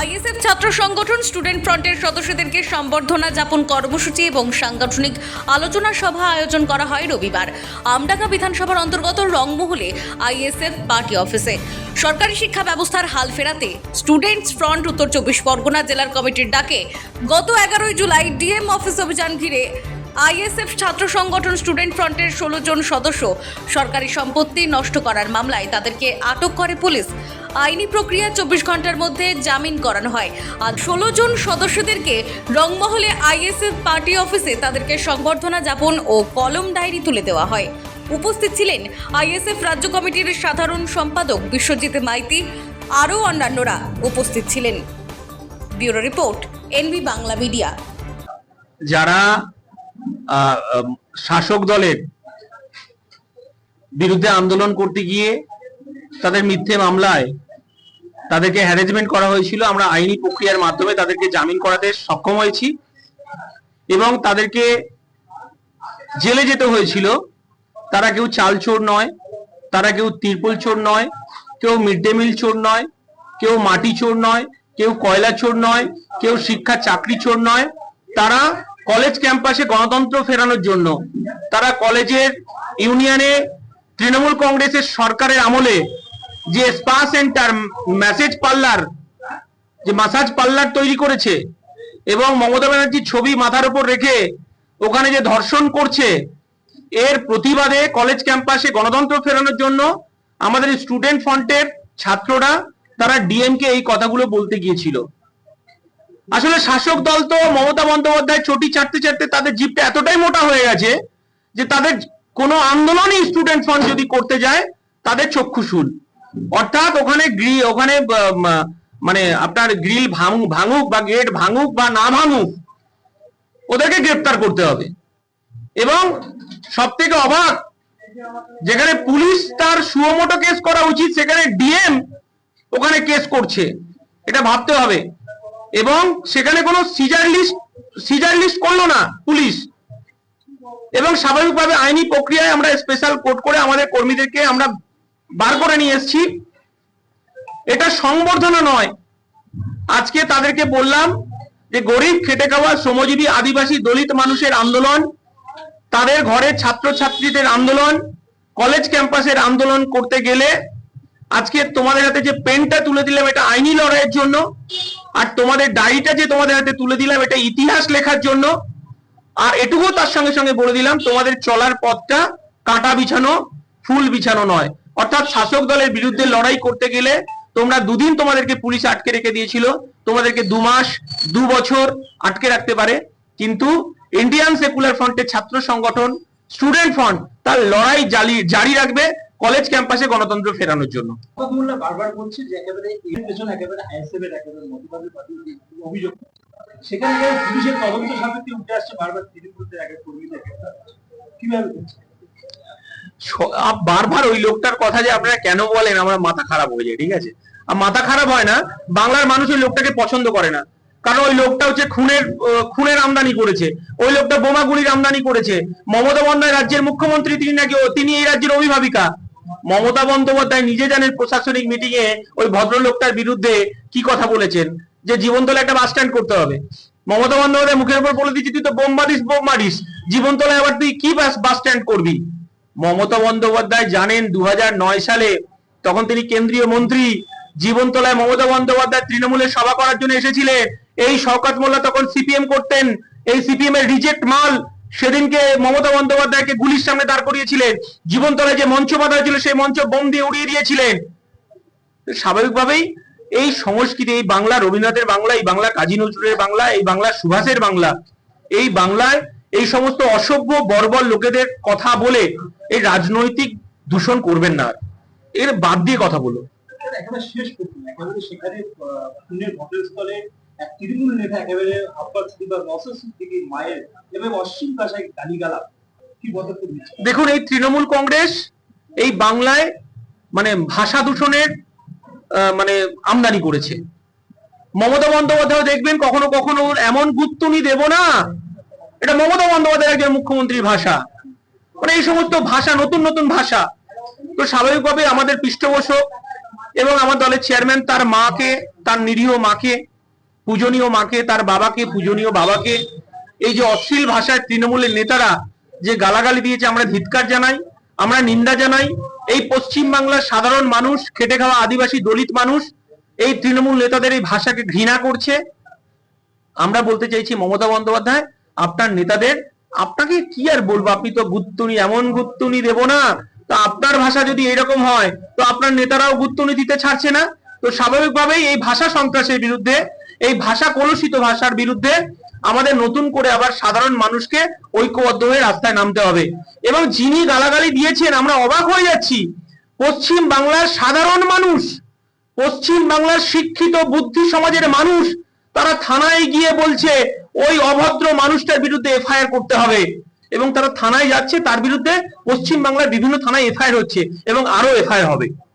ISF ছাত্র সংগঠন student ফ্রন্টের সদস্যদেরকে সম্বর্ধনা যাপন কর্মসূচি এবং সাংগঠনিক আলোচনা সভা আয়োজন করা হয় রবিবার। আমডাঙ্গা বিধানসভার অন্তর্গত রংমহলে আইএসএফ পার্টি অফিসে। সরকারি শিক্ষা ব্যবস্থার হাল ফেরাতে স্টুডেন্টস ফ্রন্ট উত্তর চব্বিশ পরগনা জেলার কমিটির ডাকে গত এগারোই জুলাই ডিএম অফিস অভিযান ঘিরে আইএসএফ ছাত্র সংগঠন স্টুডেন্ট ফ্রন্টের ষোলো জন সদস্য সরকারি সম্পত্তি নষ্ট করার মামলায় তাদেরকে আটক করে পুলিশ। আইনি প্রক্রিয়া চব্বিশ ঘণ্টার মধ্যে জামিন করানো হয়। আর ষোলো জন সদস্যদেরকে রংমহলে আইএসএফ পার্টি অফিসে তাদেরকে সংবর্ধনা যাপন ও কলম ডায়েরি তুলে দেওয়া হয়। উপস্থিত ছিলেন আইএসএফ রাজ্য কমিটির সাধারণ সম্পাদক বিশ্বজিৎ মাইতি, আরও অন্যান্যরা উপস্থিত ছিলেন। Bureau report, NB Bangla media. যারা শাসক দলের বিরুদ্ধে আন্দোলন করতে গিয়ে তাদের মিথ্যে মামলায় তাদেরকে হ্যারেজমেন্ট করা হয়েছিল। আমরা আইনি প্রক্রিয়ার মাধ্যমে তাদেরকে জামিন করাতে সক্ষম হয়েছি এবং তাদেরকে জেলে যেতে হয়েছিল। তারা কেউ চাল চোর নয়, তারা কেউ তিরপল চোর নয়, কেউ মিড ডে মিল চোর নয়, কেউ মাটি চোর নয়, কেউ কয়লা চোর নয়, কেউ শিক্ষা চাকরি চোর নয়। তারা কলেজ ক্যাম্পাসে গণতন্ত্র ফেরানোর জন্য। তারা কলেজের ইউনিয়নে তৃণমূল কংগ্রেসের সরকারের আমলে যে স্পা সেন্টার ম্যাসেজ পার্লার, যে মাসাজ পার্লার তৈরি করেছে এবং মমতা ব্যানার্জির ছবি মাথার উপর রেখে ওখানে যে ধর্ষণ করছে, এর প্রতিবাদে কলেজ ক্যাম্পাসে গণতন্ত্র ফেরানোর জন্য আমাদের স্টুডেন্ট ফ্রন্টের ছাত্ররা, তারা ডিএমকে এই কথাগুলো বলতে গিয়েছিল। আসলে শাসক দল তো মমতা বন্দ্যোপাধ্যায় চটি ছাড়তে চাটতে তাদের জিপটা এতটাই মোটা হয়ে গেছে যে তাদের কোনো আন্দোলনই স্টুডেন্ট ফ্রন্ট যদি করতে যায়, তাদের চক্ষুশুল অর্থাৎ ওখানে ওখানে মানে আপনার গ্রিল ভাঙুক ভাঙুক বা গেট ভাঙুক বা না ভাঙুক, ওদেরকে গ্রেপ্তার করতে হবে। এবং সব থেকে অবাক, যেখানে পুলিশ তার সুমোটো কেস করা উচিত, সেখানে ডিএম ওখানে কেস করছে। এটা ভাবতে হবে। এবং সেখানে কোনো সিজার লিস্ট সিজার লিস্ট করল না পুলিশ। এবং স্বাভাবিকভাবে আইনি প্রক্রিয়ায় আমরা স্পেশাল কোর্ট করে আমাদের কর্মীদেরকে আমরা বার করে নিয়ে এসেছি। এটা সংবর্ধনা নয়। আজকে তাদেরকে বললাম যে, গরিব, খেটে খাওয়া, শ্রমজীবী, আদিবাসী, দলিত মানুষের আন্দোলন, তাদের ঘরের ছাত্রছাত্রীদের আন্দোলন কলেজ ক্যাম্পাসের আন্দোলন করতে গেলে আজকে তোমাদের হাতে যে পেনটা তুলে দিলাম, এটা আইনি লড়াইয়ের জন্য। আর তোমাদের ডায়েরিটা যে তোমাদের হাতে তুলে দিলাম, এটা ইতিহাস লেখার জন্য। আর এটুকু তার সঙ্গে সঙ্গে বলে দিলাম, তোমাদের চলার পথটা কাঁটা বিছানো, ফুল বিছানো নয়। অর্থাৎ শাসক দলের বিরুদ্ধে লড়াই করতে গেলে তোমরা দুদিন তোমাদেরকে পুলিশ আটকে রেখে দিয়েছিল। তোমাদেরকে দু মাস, দু বছর আটকে রাখতে পারে। কিন্তু ইন্ডিয়ান সেকুলার ফ্রন্টের ছাত্র সংগঠন স্টুডেন্ট ফ্রন্ট তার লড়াই জারি রাখবে। কলেজ ক্যাম্পাসে গণতন্ত্র ফেরানোর জন্য। বারবার বলছে যে একেবারে পেছনে একেবারে আইএসএফ এর একেবারে মতবাদের অভিযোগ সেখানে পুলিশের তদন্ত সাপেক্ষে উঠে আসছে বারবার একের কর্মীদের কীভাবে বারবার ওই লোকটার কথা যে আপনারা কেন বলেন আমার মাথা খারাপ হয়ে যায় ঠিক আছে? আর মাথা খারাপ হয় না বাংলার মানুষ ওই লোকটাকে পছন্দ করে না। কারণ ওই লোকটা হচ্ছে খুনের খুনের আমদানি করেছে। ওই লোকটা বোমাগুলির আমদানি করেছে। মমতা বন্দ্যোপাধ্যায় রাজ্যের মুখ্যমন্ত্রী তিনি নাকি তিনি এই রাজ্যের অভিভাবিকা। মমতা বন্দ্যোপাধ্যায় নিজে জানেন প্রশাসনিক মিটিং এ ওই ভদ্রলোকটার বিরুদ্ধে কি কথা বলেছেন, যে জীবনতলা একটা বাস স্ট্যান্ড করতে হবে। মমতা বন্দ্যোপাধ্যায় মুখের উপর বলে দিচ্ছি তুই তো বোম মারিস বোম মারিস আবার তুই কি বাস বাস স্ট্যান্ড করবি? মমতা বন্দ্যোপাধ্যায় জানেন দু সালে তখন তিনি কেন্দ্রীয় মন্ত্রী, জীবনতলায় মমতা বন্দ্যোপাধ্যায় তৃণমূলের সভা করার জন্য এসেছিলেন। এই শওকত মোল্লা তখন সিপিএম করতেন, এই সিপিএম এর রিজেক্ট মাল সেদিনকে মমতা বন্দ্যোপাধ্যায়কে গুলির সামনে দাঁড় করিয়েছিলেন। জীবনতলায় যে মঞ্চ বাঁধা হয়েছিল, সেই মঞ্চ বোম দিয়ে উড়িয়ে দিয়েছিলেন। স্বাভাবিকভাবেই এই সংস্কৃতি, এই বাংলা, রবীন্দ্রনাথের বাংলা, এই বাংলা, কাজী নজরুলের বাংলা, এই বাংলা, সুভাষের বাংলা, এই বাংলায় এই সমস্ত অসভ্য, বর্বর লোকেদের কথা বলে এই রাজনৈতিক দূষণ করবেন না। এর বাদ দিয়ে কথা বলো সেখানে ঘটনাস্থলে তৃণমূল নেতা একেবারে আব্বাস সিদ্দিক বা নসর মায়ের এভাবে অশ্লীল ভাষায় গালিগালাজ কি পদক্ষেপ দেখুন, এই তৃণমূল কংগ্রেস এই বাংলায় মানে ভাষা দূষণের মানে আমদানি করেছে। মমতা বন্দ্যোপাধ্যায় দেখবেন, কখনো কখনো এমন গুত্তুনি দেব না, এটা মমতা বন্দ্যোপাধ্যায় একজন মুখ্যমন্ত্রীর ভাষা। মানে এই সমস্ত ভাষা, নতুন নতুন ভাষা। তো স্বাভাবিকভাবে আমাদের পৃষ্ঠপোষক এবং আমার দলের চেয়ারম্যান তার মাকে, তার নিরীহ মাকে পূজনীয় মাকে, তার বাবাকে, পূজনীয় বাবাকে। এই যে অশ্লীল ভাষায় তৃণমূলের নেতারা যে গালাগালি দিয়েছে, আমরা ধিৎকার জানাই, আমরা নিন্দা জানাই। এই পশ্চিম বাংলার সাধারণ মানুষ, খেটে খাওয়া আদিবাসী দলিত মানুষ, এই তৃণমূল নেতাদের এই ভাষাকে ঘৃণা করছে। আমরা বলতে চাইছি, মমতা বন্দ্যোপাধ্যায়, আপনার নেতাদের, আপনাকে কি আর বলব? আপনি তো গুত্তুনি এমন গুত্তুনি দেব না। তো আপনার ভাষা যদি এরকম হয়, তো আপনার নেতারাও গুত্তুনি দিতে ছাড়ছে না। তো স্বাভাবিকভাবেই এই ভাষা সন্ত্রাসের বিরুদ্ধে এই ভাষা কলুষিত ভাষার বিরুদ্ধে আমাদের নতুন করে আবার সাধারণ মানুষকে ঐক্যবদ্ধ হয়ে রাস্তায় নামতে হবে। এবং যিনি গালাগালি দিয়েছেন, আমরা অবাক হয়ে যাচ্ছি। পশ্চিম বাংলার সাধারণ মানুষ, পশ্চিম বাংলার শিক্ষিত বুদ্ধি সমাজের মানুষ, তারা থানায় গিয়ে বলছে, ওই অভদ্র মানুষটার বিরুদ্ধে এফআইআর করতে হবে। এবং তারা থানায় যাচ্ছে, তার বিরুদ্ধে পশ্চিম বাংলার বিভিন্ন থানায় এফআইআর হচ্ছে এবং আরও এফআইআর হবে।